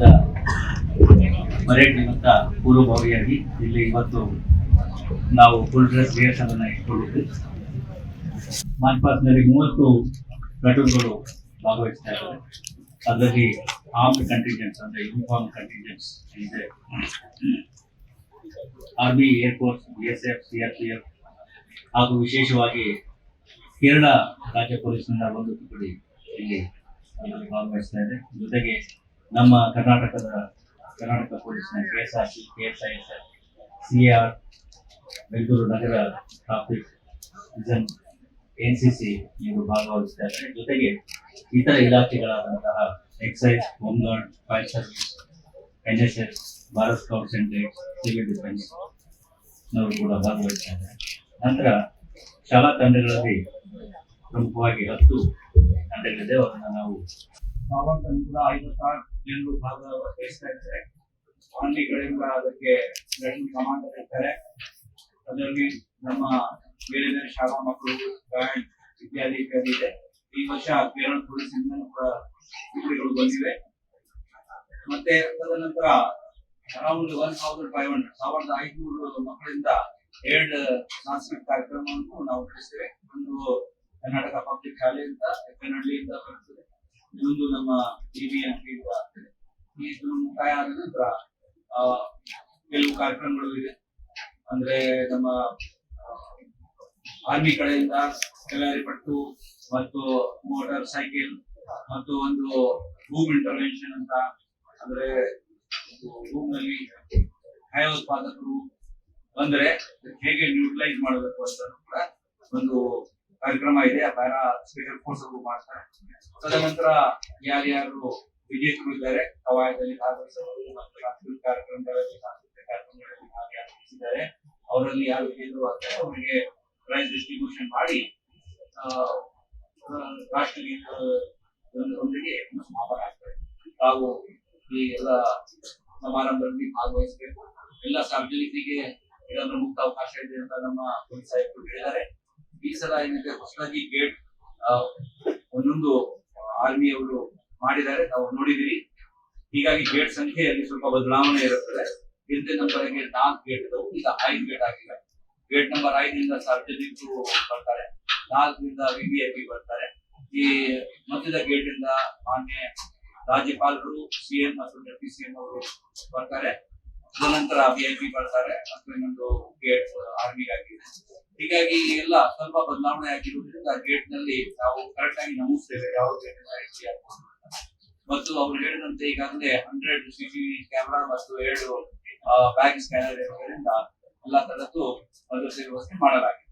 ಕಾರ್ಯಕ್ರಮದ ಪರೇಡ್ ನಿಮಿತ್ತ ಪೂರ್ವಭಾವಿಯಾಗಿ ಇಲ್ಲಿ ಇವತ್ತು ನಾವು ಫುಲ್ ಡ್ರೆಸ್ ರಿಹರ್ಸಲ್ ಅನ್ನ ಇಟ್ಕೊಂಡಿದ್ವಿ. ಮಾನ್ಪಾಸ್ನಲ್ಲಿ ಮೂವತ್ತು ಪ್ಲಟೂನ್ಗಳು ಭಾಗವಹಿಸ್ತಾ ಇದ್ದಾರೆ. ಅದರಲ್ಲಿ ಆರ್ಮ್ಡ್ ಕಂಟಿಂಜೆಂಟ್ಸ್ ಅಂದರೆ ಯೂನಿಫಾರ್ಮ್ ಕಂಟಿಂಜೆಂಟ್ಸ್ ಇದೆ. Army air force B S F C R P F ಹಾಗೂ ವಿಶೇಷವಾಗಿ ಕೇರಳ ರಾಜ್ಯ ಪೊಲೀಸ್ನಿಂದ ಒಂದು ತುಕಡಿ ಇಲ್ಲಿ ಭಾಗವಹಿಸ್ತಾ ಇದೆ. ಜೊತೆಗೆ ನಮ್ಮ ಕರ್ನಾಟಕದ, Karnataka ಪೊಲೀಸ್ನ K S R C K S I S C R Bengaluru Nagar traffic vision N C C ಇವರು ಭಾಗವಹಿಸ್ತಾ ಇದ್ದಾರೆ ಜೊತೆಗೆ ಇತರ ಇಲಾಖೆಗಳಾದಂತಹ excise home guard fire service N S S Bharat scouts and guides civil defence ನವರು ಕೂಡ ಭಾಗವಹಿಸಿದ್ದಾರೆ ನಂತರ ಶಾಲಾ ತಂಡಗಳಲ್ಲಿ ಪ್ರಮುಖವಾಗಿ ಹತ್ತು ತಂಡಗಳಿದೆ. ಅವರನ್ನು ನಾವು ನಾವಂತೂ ಕೂಡ ಐವತ್ತಾರು ಜನರು ಭಾಗವಹಿಸ್ತಾ ಇದ್ದಾರೆ. ಸ್ವಾಮಿಗಳಿಂದ ಅದಕ್ಕೆ ಗಂಡು ಕಮಾಂಡ್ ಇರ್ತಾರೆ ಅದರಲ್ಲಿ ನಮ್ಮ ಬೇರೆ ಬೇರೆ ಶಾಲಾ ಮಕ್ಕಳು, ಬ್ಯಾಂಡ್ ಇತ್ಯಾದಿ ಇತ್ಯಾದಿ ಇದೆ. ಈ ವರ್ಷ ಕೇರಳ ಪೊಲೀಸಿಂದ ಕೂಡ ಟುಕಡಿಗಳು ಬಂದಿವೆ. ಮತ್ತೆ ತದನಂತರ around one thousand five hundred ಸಾವಿರದ ಐದುನೂರು ಮಕ್ಕಳಿಂದ ಎರಡು ಸಾಂಸ್ಕೃತಿಕ ಕಾರ್ಯಕ್ರಮವನ್ನು ನಾವು ನಡೆಸ್ತೇವೆ. ಒಂದು ಕರ್ನಾಟಕ ಪಬ್ಲಿಕ್ ಶಾಲೆಯಿಂದ ಕನ್ನಡಲಿಯಿಂದ ಬರ್ತದೆ. ಇನ್ನೊಂದು ನಮ್ಮ ಟಿ ವಿ ನಂತರ ಕೆಲವು ಕಾರ್ಯಕ್ರಮಗಳು ಇದೆ. ಅಂದ್ರೆ ನಮ್ಮ ಆರ್ಮಿ ಕಡೆಯಿಂದ ಕಲ್ಯಾರಿ ಪಟ್ಟು ಮತ್ತು ಮೋಟಾರ್ ಸೈಕಲ್ ಮತ್ತು ಒಂದು ಭೂಮ್ ಇಂಟರ್ವೆನ್ಷನ್ ಅಂತ, ಅಂದ್ರೆ ರೂಮ್ನಲ್ಲಿ ಭಯೋತ್ಪಾದಕರು ಬಂದ್ರೆ ಹೇಗೆ ನ್ಯೂಟ್ರಲೈಸ್ ಮಾಡಬೇಕು ಅಂತ ಕೂಡ ಒಂದು ಕಾರ್ಯಕ್ರಮ ಇದೆ. ಆ ಪ್ಯಾರಾ ಸ್ಪೆಷಲ್ ಫೋರ್ಸ್ ಅವರು ಮಾಡ್ತಾರೆ. ತದನಂತರ ಯಾರ್ಯಾರು ವಿಜೇತರು ಇದ್ದಾರೆ. ಕವಾಯದಲ್ಲಿ ಭಾಗವಹಿಸುವವರು ಮತ್ತು ಸಾಂಸ್ಕೃತಿಕ ಕಾರ್ಯಕ್ರಮಗಳಲ್ಲಿ ಸಾಂಸ್ಕೃತಿಕ ಕಾರ್ಯಕ್ರಮಗಳಲ್ಲಿ ಭಾಗಿಯಾಗಿದ್ದಾರೆ ಅವರಲ್ಲಿ ಯಾರು ವಿಜೇತರು ಆಗ್ತಾರೆ ಅವರಿಗೆ ಪ್ರೈಸ್ ಡಿಸ್ಟ್ರಿಬ್ಯೂಷನ್ ಮಾಡಿ ಆ, ಆ, ರಾಷ್ಟ್ರಗೀತ ಒಂದಿಗೆ ಸಮಾಪನ ಆಗ್ತದೆ. ತಾವು ಈ ಎಲ್ಲ ಸಮಾರಂಭದಲ್ಲಿ ಭಾಗವಹಿಸಬೇಕು. ಎಲ್ಲ ಸಾರ್ವಜನಿಕರಿಗೆ ಇದನ್ನು ಮುಕ್ತ ಅವಕಾಶ ಇದೆ ಅಂತ ನಮ್ಮ ಆಯುಕ್ತರು ಹೇಳಿದ್ದಾರೆ. ಈ ಸಲ ಏನಿದೆ ಹೊಸದಾಗಿ ಗೇಟ್ ಒಂದೊಂದು ಆರ್ಮಿ ಅವರು ಮಾಡಿದ್ದಾರೆ, ನಾವು ನೋಡಿದಿರಿ ಹೀಗಾಗಿ ಗೇಟ್ ಸಂಖ್ಯೆಯಲ್ಲಿ ಸ್ವಲ್ಪ ಬದಲಾವಣೆ ಇರುತ್ತದೆ. ಹಿಂದೆ ನಂಬರ್ಗೆ ನಾಲ್ಕು ಗೇಟ್ ಇದ್ದವು ಈಗ ಐದು ಗೇಟ್ ಆಗಿಲ್ಲ ಗೇಟ್ ನಂಬರ್ ಐದರಿಂದ ಸಾರ್ವಜನಿಕರು ಬರ್ತಾರೆ. ನಾಲ್ಕರಿಂದ ವಿವಿಐಪಿ ಬರ್ತಾರೆ. ಈ ಮಧ್ಯದ ಗೇಟ್ ಇಂದ ಮಾನ್ಯ ರಾಜ್ಯಪಾಲರು ಸಿಎಂ ಮತ್ತು ಡೆಪ್ಟಿ ಸಿಎಂ ಅವರು ಬರ್ತಾರೆ. ತದನಂತರ ಪಿ ಬರ್ತಾರೆ. ಮತ್ತು ಇನ್ನೊಂದು ಗೇಟ್ ಆರ್ಮಿಗಾಗಿದೆ ಹೀಗಾಗಿ ಎಲ್ಲ ಸ್ವಲ್ಪ ಬದಲಾವಣೆ ಆಗಿರುವುದರಿಂದ ಗೇಟ್ನಲ್ಲಿ ನಾವು ಕರೆಕ್ಟ್ ಆಗಿ ನಮೂಸ್ತೇವೆ ಯಾವ ಗೇಟ್ ಮತ್ತು ಅವ್ರು ಹೇಳಿದಂತೆ ಈಗಾಗಲೇ ಹಂಡ್ರೆಡ್ ಸಿಸಿ ಕ್ಯಾಮೆರಾ ಮತ್ತು ಎರಡು ಬ್ಯಾಗ್ ಸ್ಕ್ಯಾನರ್ ಇರೋದ್ರಿಂದ ಎಲ್ಲ ತರದ್ದು ಭದ್ರತೆ ವ್ಯವಸ್ಥೆ ಮಾಡಲಾಗಿದೆ.